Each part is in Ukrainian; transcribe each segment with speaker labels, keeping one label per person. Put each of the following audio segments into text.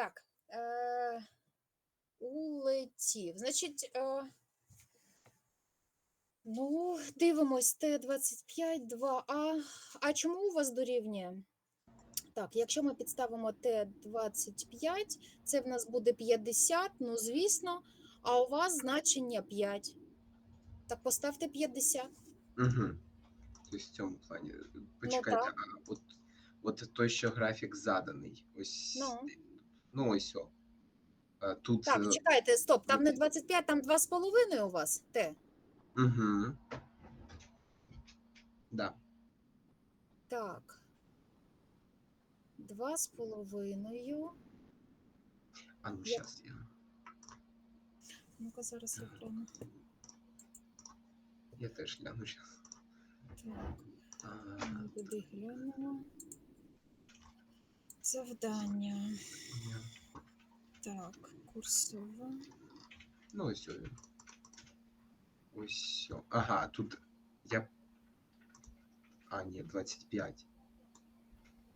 Speaker 1: Так. Е, улетів. Значить, е, ну, дивимось, Т-25, 2А. А чому у вас дорівнює? Так, якщо ми підставимо Т-25, це в нас буде 50, ну, звісно, а у вас значення 5. Так поставте 50.
Speaker 2: Угу. Тобто в цьому плані. Почекайте,
Speaker 1: так.
Speaker 2: а от, от той, що графік заданий. Ось.
Speaker 1: Ну.
Speaker 2: Ну, ось о. А, Тут.
Speaker 1: Так, чекайте, стоп, там не 25, там 2,5 у вас Т.
Speaker 2: Угу. Да.
Speaker 1: Так. Два з половиною.
Speaker 2: А ну
Speaker 1: Я-
Speaker 2: зараз я.
Speaker 1: Ну-ка, зараз я гляну.
Speaker 2: Я теж гляну зараз.
Speaker 1: Так,
Speaker 2: А,
Speaker 1: ми туди глянемо. Завдання.
Speaker 2: я-
Speaker 1: Так, курсова.
Speaker 2: Ну, ось о він. Ось. о. Ага, тут я. А, ні, 25.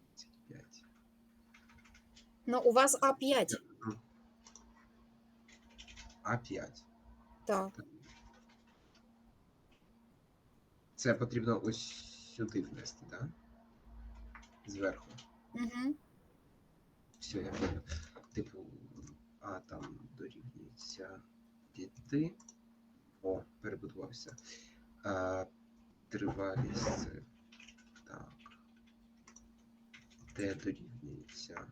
Speaker 2: 25.
Speaker 1: Ну, у вас А5.
Speaker 2: А5.
Speaker 1: Так.
Speaker 2: Це потрібно ось сюди внести, так? Да? Зверху.
Speaker 1: Угу.
Speaker 2: Все, я понял. Типу, А там дорівнюється піти. О, перебудувався. А, тривалість. Так. Т дорівнюється.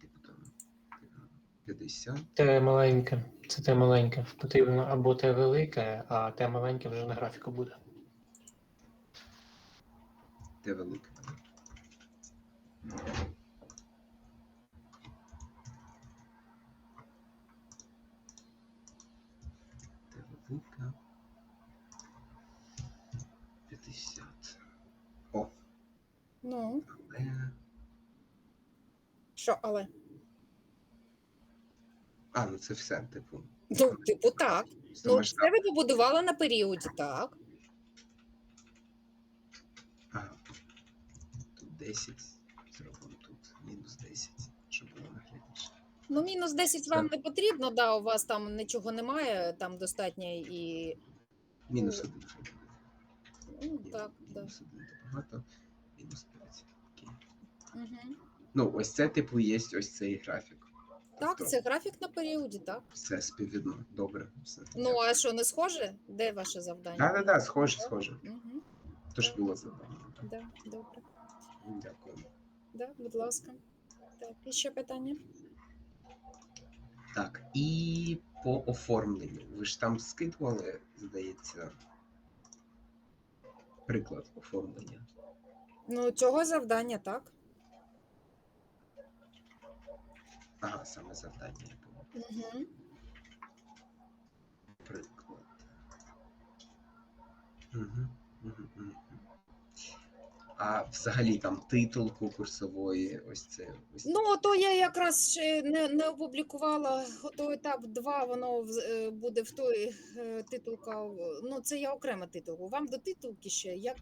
Speaker 2: Типу там. типу, 50.
Speaker 3: Те маленьке. Це те маленьке. Потрібно або те велике, а те маленьке вже на графіку буде.
Speaker 2: Т велике. Т велика. 50. О,
Speaker 1: Ну,
Speaker 2: але.
Speaker 1: що, але?
Speaker 2: А, ну це все, типу.
Speaker 1: Ну, типу, так. Ну, це ви побудували на періоді, так.
Speaker 2: Ага. Тут 10. Зробимо тут мінус 10, щоб було наглядніше.
Speaker 1: Ну, мінус 10 вам не потрібно, да, у вас там нічого немає, там достатньо і.
Speaker 2: Мінус 1 хай.
Speaker 1: Ну, так, да.
Speaker 2: Мінус 1 то багато. Мінус 5. Окей.
Speaker 1: Угу.
Speaker 2: Ну, ось це, типу, є ось цей графік.
Speaker 1: Так, це графік на періоді, так.
Speaker 2: Все співвідно. Добре. Все.
Speaker 1: Ну, а що, не схоже? Де ваше завдання?
Speaker 2: Так, так, так, схоже, схоже.
Speaker 1: Угу.
Speaker 2: То ж було завдання.
Speaker 1: Да, добре.
Speaker 2: Дякую.
Speaker 1: Да, будь ласка. Так, і ще питання?
Speaker 2: Так, і по оформленню. Ви ж там скидували, здається, приклад оформлення.
Speaker 1: Ну, цього завдання, так.
Speaker 2: Ага, саме завдання було.
Speaker 1: Угу.
Speaker 2: Приклад. Угу, угу, угу. А взагалі там титул курсової, ось це. Ось
Speaker 1: Ну, то я якраз ще не, не опублікувала той етап 2, воно в- е, буде в той е, титулка. Ну, це я окрема титулку. Вам до титулки ще як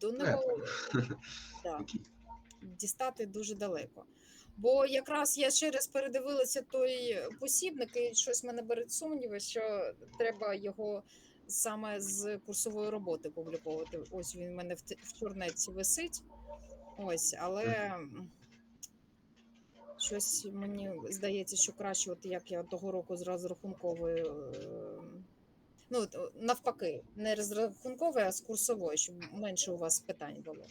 Speaker 1: до
Speaker 2: я
Speaker 1: нього да, дістати дуже далеко. Бо якраз я ще раз передивилася той посібник, і щось мене беруть сумніви, що треба його саме з курсової роботи публіковувати. Ось він в мене в, в чорнеці висить. Ось, але щось мені здається, що краще, от як я того року з розрахунковою. е, Ну, навпаки, не з розрахункової, а з курсової, щоб менше у вас питань було.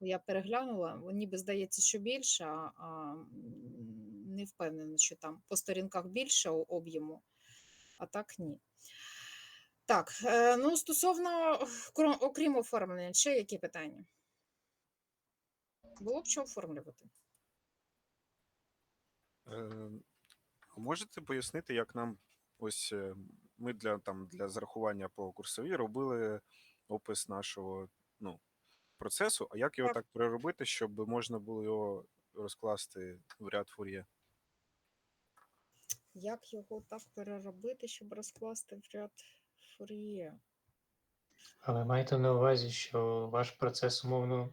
Speaker 1: Бо Я переглянула, ніби здається, що більше, а, не впевнена, що там по сторінках більше об'єму, а так ні. Так, е, ну стосовно, окрім оформлення, ще які питання? Було б що оформлювати?
Speaker 4: Е, Можете пояснити, як нам ось е, ми для там для зарахування по курсовій робили опис нашого ну, процесу, а як його
Speaker 1: Так.
Speaker 4: так переробити, щоб можна було його розкласти в ряд фур'є?
Speaker 1: Як його так переробити, щоб розкласти в ряд фур'є?
Speaker 3: Але майте на увазі, що ваш процес, умовно,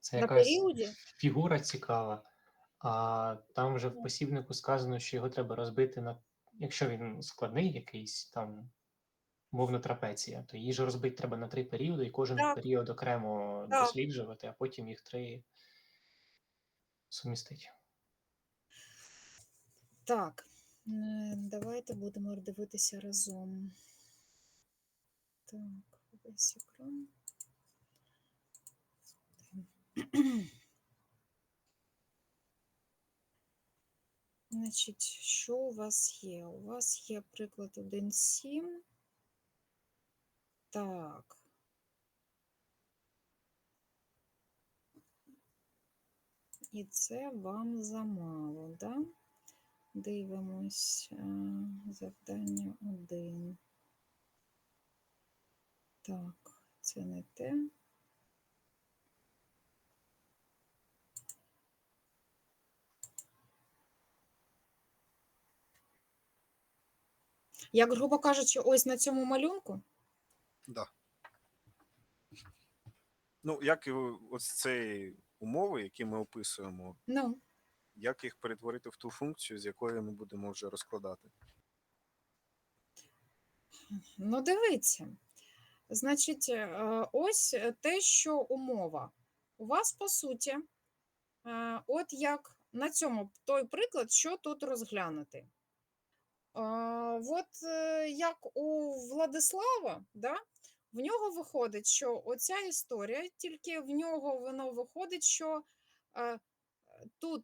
Speaker 3: це
Speaker 1: На
Speaker 3: якась
Speaker 1: періоді?
Speaker 3: фігура цікава, А там вже в посібнику сказано, що його треба розбити на. Якщо він складний якийсь там, мовно трапеція, то її ж розбити треба на три періоди, і кожен
Speaker 1: Так.
Speaker 3: період окремо
Speaker 1: Так.
Speaker 3: досліджувати, а потім їх три сумістити.
Speaker 1: Так, давайте будемо дивитися разом. Так, весь екран. Значить, що у вас є? У вас є приклад 1.7. Так. І це вам замало, да? Дивимось е, завдання 1. Так, це не те. Як, грубо кажучи, ось на цьому малюнку.
Speaker 4: Да. Ну, як і ось ці умови, які ми описуємо,
Speaker 1: Ну,
Speaker 4: як їх перетворити в ту функцію, з якої ми будемо вже розкладати.
Speaker 1: Ну, дивіться. Значить, е, ось те, що умова. У вас, по суті, е, от як на цьому той приклад, що тут розглянути. Е, От е, як у Владислава, да, в нього виходить, що оця історія, тільки в нього воно виходить, що е, тут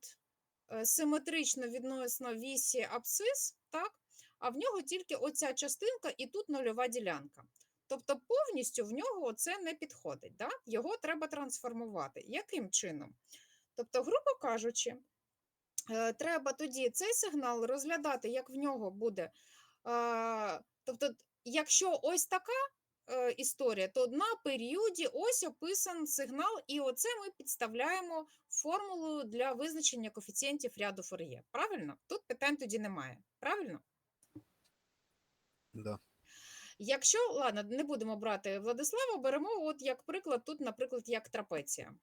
Speaker 1: е, симетрично відносно вісі абсцис, так? а в нього тільки оця частинка і тут нульова ділянка. Тобто повністю в нього це не підходить. Да? Його треба трансформувати. Яким чином? Тобто, грубо кажучи, е, треба тоді цей сигнал розглядати, як в нього буде. е, Тобто, якщо ось така е, історія, то на періоді ось описан сигнал, і оце ми підставляємо формулу для визначення коефіцієнтів ряду Фур'є. Правильно? Тут питань тоді немає. Правильно?
Speaker 4: Да.
Speaker 1: Якщо, ладно, не будемо брати Владислава, беремо, от як приклад, тут, наприклад, як трапеція.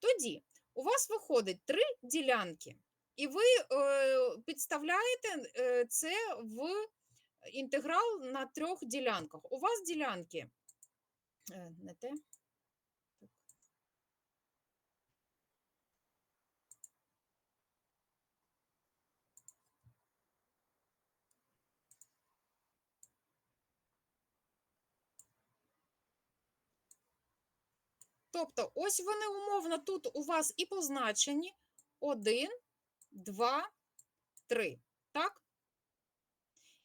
Speaker 1: Тоді у вас виходить три ділянки, і ви е, підставляєте е, це в інтеграл на трьох ділянках. У вас ділянки. Е, не те. Тобто, ось вони умовно тут у вас і позначені 1, 2, 3. Так?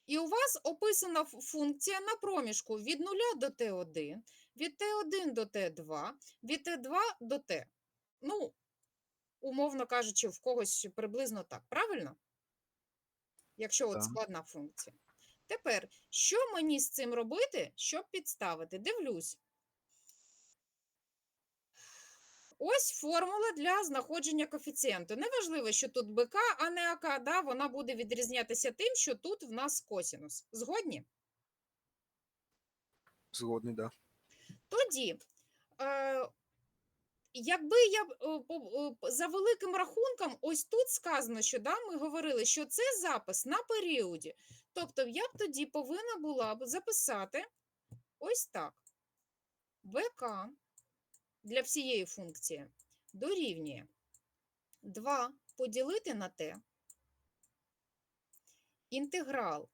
Speaker 1: І у вас описана функція на проміжку від 0 до Т1, від Т1 до Т2, від Т2 до Т. Ну, умовно кажучи, в когось приблизно так, правильно? Якщо от складна функція. Тепер, що мені з цим робити, щоб підставити? Дивлюсь. Ось формула для знаходження коефіцієнту. Неважливо, що тут БК, а не АК, да? вона буде відрізнятися тим, що тут в нас косінус. Згодні?
Speaker 4: Згодний, да.
Speaker 1: Тоді, е, якби я е, е, за великим рахунком, ось тут сказано, що да, ми говорили, що це запис на періоді. Тобто я б тоді повинна була б записати ось так. БК для всієї функції дорівнює 2 поділити на t, інтеграл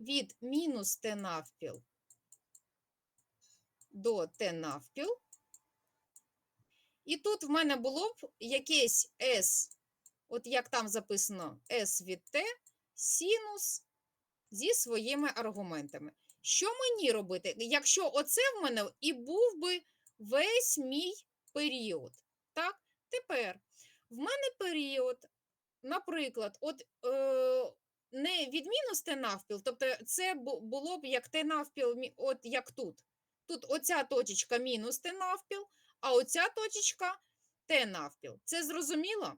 Speaker 1: від мінус t навпіл до t навпіл. І тут в мене було б якесь s, от як там записано, s від t, синус зі своїми аргументами. Що мені робити, якщо оце в мене і був би весь мій період? Так, тепер в мене період, наприклад, от е, не від мінус навпіл, тобто це було б як t навпіл, от як тут. Тут оця точечка мінус t навпіл, а оця точечка t навпіл. Це зрозуміло?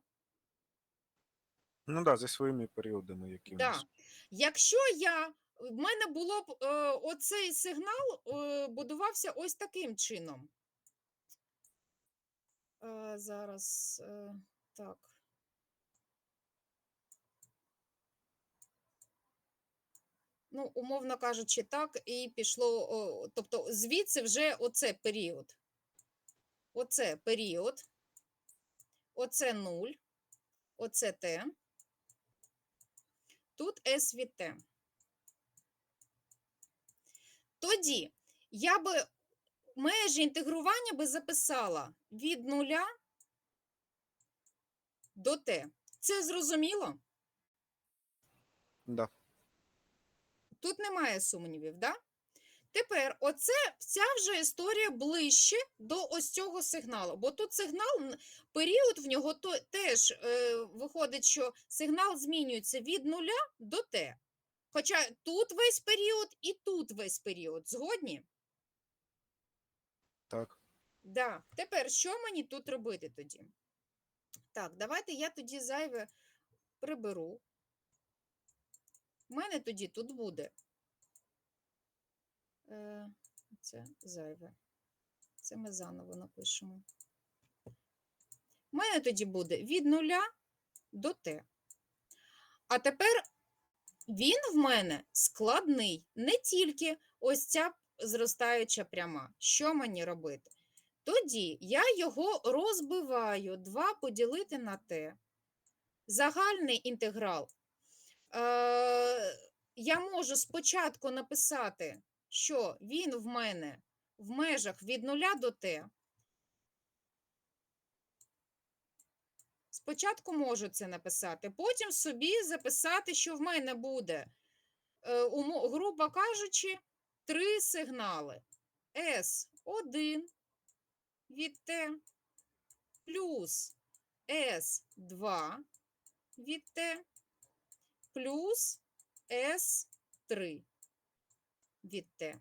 Speaker 4: Ну так, да, зі своїми періодами, які у
Speaker 1: Да.
Speaker 4: нас.
Speaker 1: Якщо я, в мене було б е, оцей сигнал е, будувався ось таким чином. Е, зараз е, так. Ну, умовно кажучи, так, і пішло, о, тобто, звідси вже оце період. Оце період, оце 0, оце Т. Тут С від Т. Тоді я би межі інтегрування би записала від нуля до Т. Це зрозуміло?
Speaker 4: Да.
Speaker 1: Тут немає сумнівів, да? Тепер оце ця вже історія ближче до ось цього сигналу. Бо тут сигнал, період в нього то, теж е, виходить, що сигнал змінюється від нуля до Т. Хоча тут весь період і тут весь період. Згодні?
Speaker 4: Так.
Speaker 1: Да. Тепер що мені тут робити тоді? Так, давайте я тоді зайве приберу. У мене тоді тут буде. Е, це зайве. Це ми заново напишемо. У мене тоді буде від нуля до Т. А тепер він в мене складний, не тільки ось ця зростаюча пряма. Що мені робити? Тоді я його розбиваю 2 поділити на t. Загальний інтеграл. Е, я можу спочатку написати, що він в мене в межах від 0 до t. Спочатку можу це написати, потім собі записати, що в мене буде, е, грубо кажучи, три сигнали. S1 від Т плюс S2 від Т плюс S3 від Т.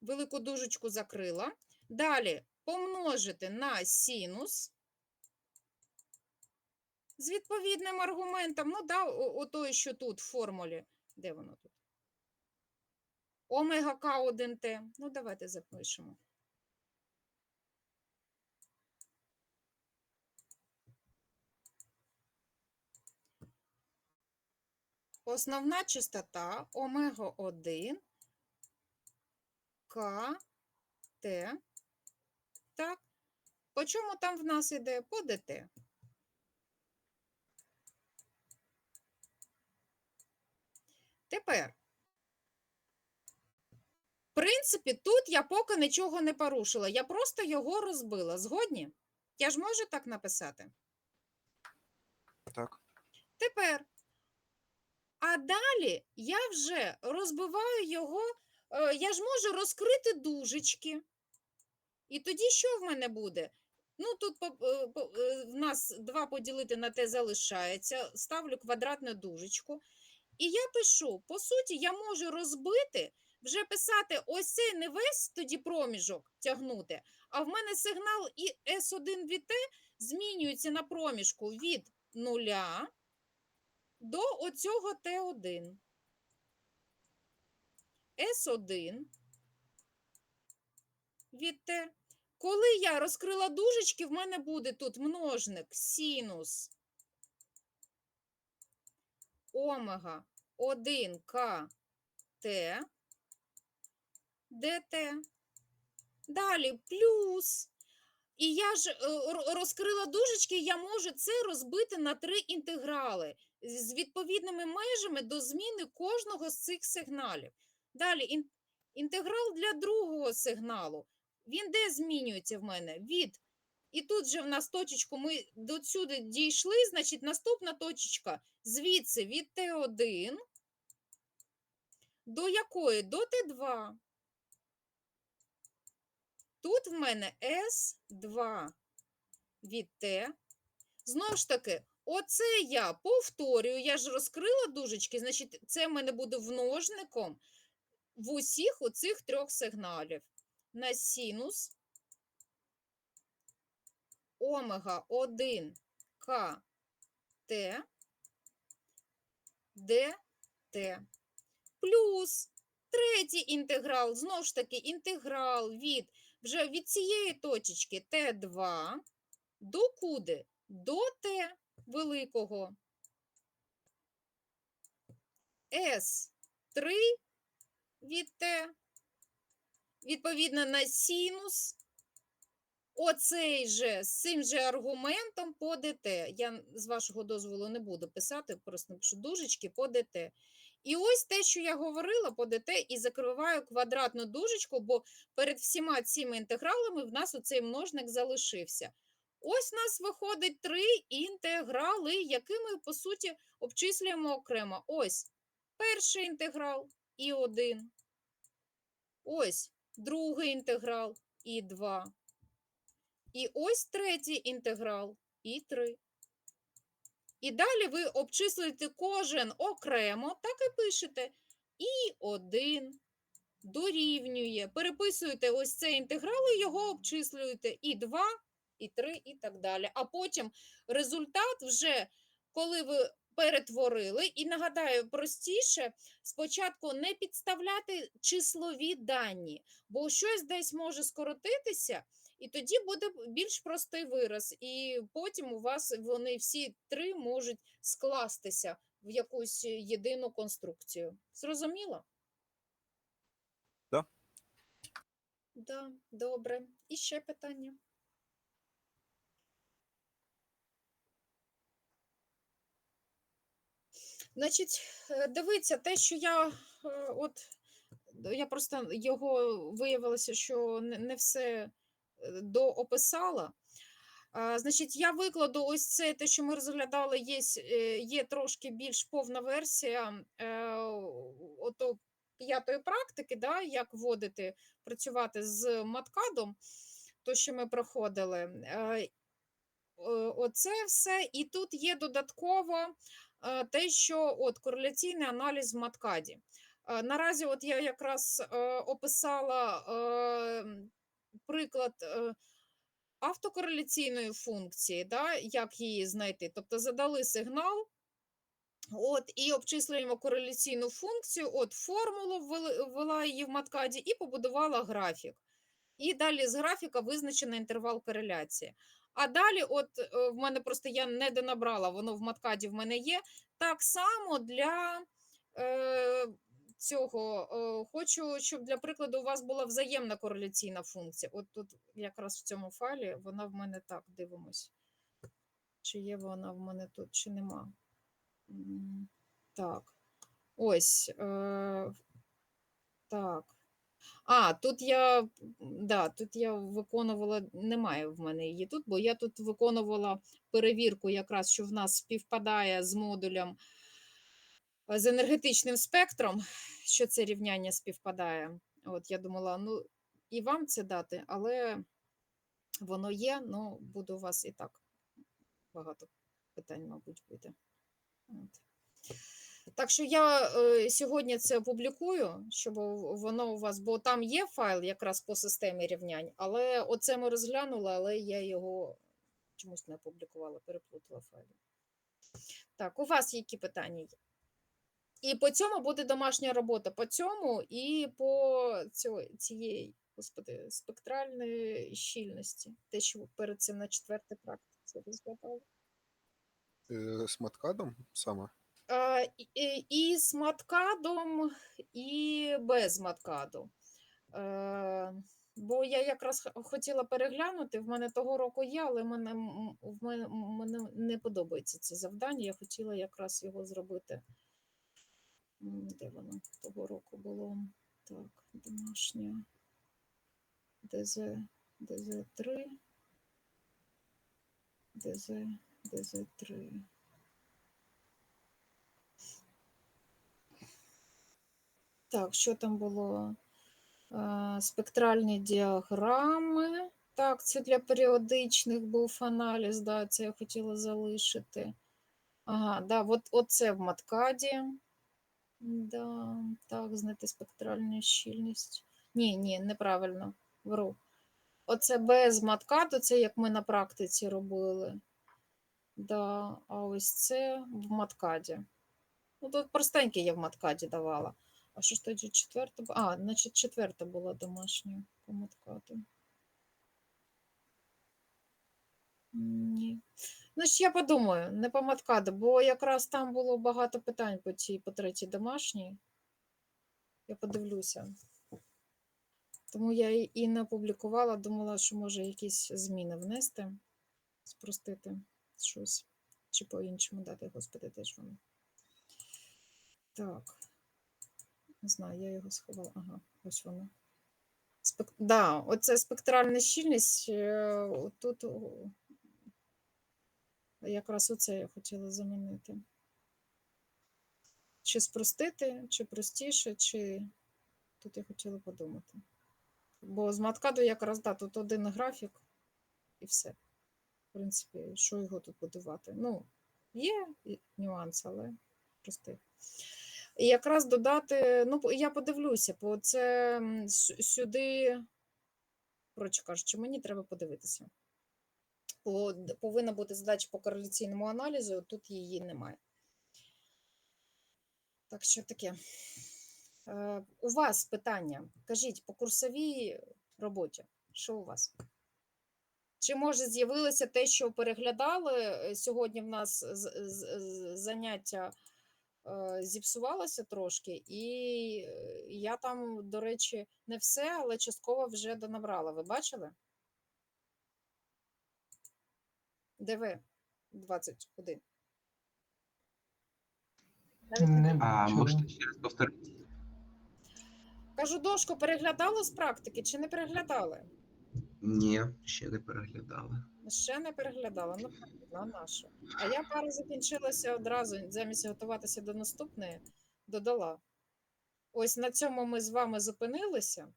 Speaker 1: Велику дужечку закрила. Далі помножити на синус з відповідним аргументом. Ну, да, о, о що тут в формулі. Де воно тут? Омега К1Т. Ну, давайте запишемо. Основна частота омега 1 К Т. Так. По чому там в нас іде? По ДТ. Тепер. В принципі, тут я поки нічого не порушила. Я просто його розбила. Згодні? Я ж можу так написати?
Speaker 4: Так.
Speaker 1: Тепер. А далі я вже розбиваю його, е, я ж можу розкрити дужечки. І тоді що в мене буде? Ну, тут е, е, в нас 2 поділити на те залишається. Ставлю квадратну дужечку. І я пишу: по суті, я можу розбити, вже писати ось цей не весь тоді проміжок тягнути, а в мене сигнал і S1 від T змінюється на проміжку від нуля до оцього Т1. С1 від Т. Коли я розкрила дужечки, в мене буде тут множник синус омега 1 К ДТ. Далі плюс. І я ж е, розкрила дужечки, я можу це розбити на три інтеграли з відповідними межами до зміни кожного з цих сигналів. Далі інтеграл для другого сигналу. Він де змінюється в мене? Від. І тут же в нас точечку ми до сюди дійшли, значить, наступна точечка звідси від Т1 до якої? До Т2. Тут в мене С2 від Т. Знову ж таки, оце я повторюю, я ж розкрила дужечки, значить, це в мене буде множником в усіх оцих трьох сигналів. На синус омега 1 К Т ДТ. Плюс третій інтеграл, знову ж таки, інтеграл від вже від цієї точечки Т2 до куди? До Т великого. S3 від T, відповідно на синус оцей же, з цим же аргументом по dt. Я з вашого дозволу не буду писати, просто напишу дужечки по dt. І ось те, що я говорила по dt, і закриваю квадратну дужечку, бо перед всіма цими інтегралами в нас оцей множник залишився. Ось у нас виходить три інтеграли, які ми, по суті, обчислюємо окремо. Ось перший інтеграл і 1. Ось другий інтеграл і 2. І ось третій інтеграл і 3. І далі ви обчислюєте кожен окремо, так і пишете. І 1 дорівнює. Переписуєте ось цей інтеграл і його обчислюєте. І 2, і 3, і так далі. А потім результат вже, коли ви перетворили, і нагадаю, простіше спочатку не підставляти числові дані, бо щось десь може скоротитися, і тоді буде більш простий вираз. І потім у вас вони всі три можуть скластися в якусь єдину конструкцію. Зрозуміло?
Speaker 4: Да.
Speaker 1: Да, добре. І ще питання. Значить, е, дивіться, те, що я е, от я просто його виявилося, що не, все доописала. Значить, я викладу ось це, те, що ми розглядали, є, е, є трошки більш повна версія е, ото п'ятої практики, да, як вводити, працювати з маткадом, то, що ми проходили. Е, Оце все. І тут є додатково е, те, що от кореляційний аналіз в маткаді. Е, Наразі от я якраз е, описала е, приклад е, автокореляційної функції, да, як її знайти. Тобто задали сигнал, от, і обчислюємо кореляційну функцію, от формулу ввела її в маткаді і побудувала графік. І далі з графіка визначений інтервал кореляції. А далі, от е, в мене просто я не донабрала, воно в маткаді в мене є. Так само для е, цього е, хочу, щоб для прикладу у вас була взаємна кореляційна функція. От тут якраз в цьому файлі вона в мене так дивимось. Чи є вона в мене тут, чи нема. Так. Ось. Е, так. А, тут я, да, тут я виконувала, немає в мене її тут, бо я тут виконувала перевірку, якраз що в нас співпадає з модулем з енергетичним спектром, що це рівняння співпадає. От я думала, ну і вам це дати, але воно є, ну буду у вас і так багато питань, мабуть, буде. От. Так що я е, сьогодні це опублікую, щоб воно у вас, бо там є файл якраз по системі рівнянь, але оце ми розглянули, але я його чомусь не опублікувала, переплутала файли. Так, у вас які питання є? І по цьому буде домашня робота по цьому і по цієї господи, спектральної щільності. Те, що перед цим на четвертій практиці розглядали.
Speaker 4: Е, З маткадом саме.
Speaker 1: А, і- і, з маткадом, і без маткаду. Е, бо я якраз хотіла переглянути, в мене того року є, але мене, в мене, мене не подобається це завдання. Я хотіла якраз його зробити. Де воно того року було? Так, домашнє. ДЗ, ДЗ3. ДЗ, ДЗ3. Так, що там було? Спектральні діаграми. Так, це для періодичних був аналіз, да, це я хотіла залишити. Ага, да, от, оце в маткаді. Да, так, знайти спектральну щільність. Ні, ні, неправильно. Вру. Оце без маткаду, це як ми на практиці робили. Да, а ось це в маткаді. Ну, тут простеньке я в маткаді давала. А що ж тоді четверта? А, значить, четверта була домашня по маткату. Ні. Ну, я подумаю, не по маткаду, бо якраз там було багато питань по цій, по третій домашній. Я подивлюся. Тому я і- не опублікувала, думала, що може якісь зміни внести, спростити щось. Чи по-іншому дати, господи, теж воно. Так. Не знаю, я його сховала. Ага, ось воно. Спек... Да, оце спектральна щільність. е, Тут якраз оце я хотіла замінити. Чи спростити, чи простіше, чи тут я хотіла подумати. Бо з маткаду якраз да, тут один графік і все. В принципі, що його тут будувати? Ну, є нюанс, але простий. І якраз додати, ну, я подивлюся, бо це сюди, коротше кажучи, мені треба подивитися. Повинна бути задача по кореляційному аналізу, тут її немає. Так що таке. Е, у вас питання. Кажіть, по курсовій роботі, що у вас? Чи може з'явилося те, що переглядали? Е, Сьогодні в нас заняття е, зіпсувалося трошки, і я там, до речі, не все, але частково вже донабрала. Ви бачили? ДВ 21.
Speaker 3: Не
Speaker 2: А можете ще раз повторити?
Speaker 1: Кажу, дошку переглядали з практики чи не переглядали?
Speaker 2: Ні, ще не переглядала.
Speaker 1: Ще не переглядала. Ну, на нашу. А я пара закінчилася одразу, замість готуватися до наступної, додала. Ось на цьому ми з вами зупинилися.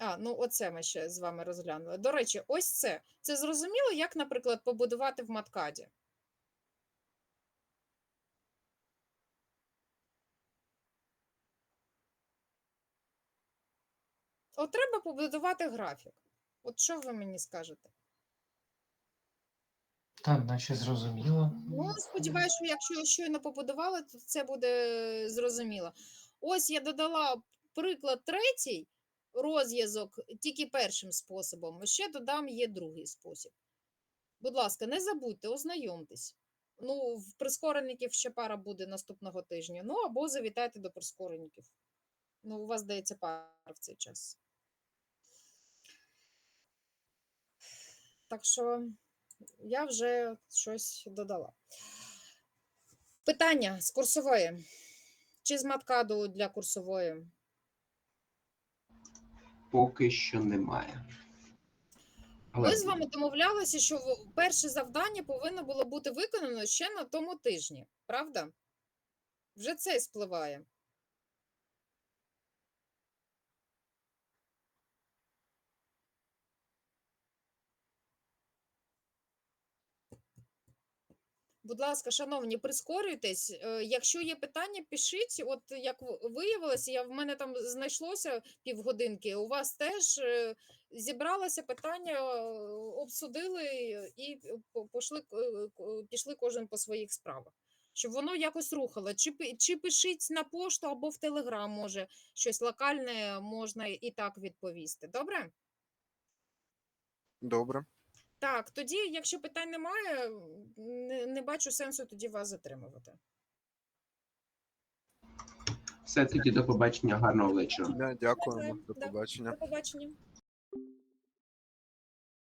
Speaker 1: А, ну оце ми ще з вами розглянули. До речі, ось це. Це зрозуміло, як, наприклад, побудувати в маткаді? От треба побудувати графік. От що ви мені скажете?
Speaker 3: Так, наче зрозуміло.
Speaker 1: Ну, сподіваюся, що якщо щойно побудували, то це буде зрозуміло. Ось я додала приклад третій розв'язок тільки першим способом. Ще додам є другий спосіб. Будь ласка, не забудьте, ознайомтесь. Ну, в прискореників ще пара буде наступного тижня. Ну, або завітайте до прискореників. Ну, у вас здається пара в цей час. Так що я вже щось додала. Питання з курсової. Чи з маткаду для курсової?
Speaker 2: Поки що немає. Але
Speaker 1: Ми з вами домовлялися, що перше завдання повинно було бути виконано ще на тому тижні, правда? Вже це спливає. Будь ласка, шановні, прискорюйтесь. Е, Якщо є питання, пишіть. От як виявилося, я в мене там знайшлося півгодинки. У вас теж е, зібралося питання, е, обсудили і ко- пішли кожен по своїх справах. Щоб воно якось рухало. Чи, чи пишіть на пошту або в Телеграм, може, щось локальне можна і так відповісти. Добре?
Speaker 4: Добре.
Speaker 1: Так, тоді, якщо питань немає, не, не бачу сенсу тоді вас затримувати.
Speaker 2: все тоді до побачення, гарного вечора.
Speaker 4: Дякуємо. До побачення.
Speaker 1: До побачення.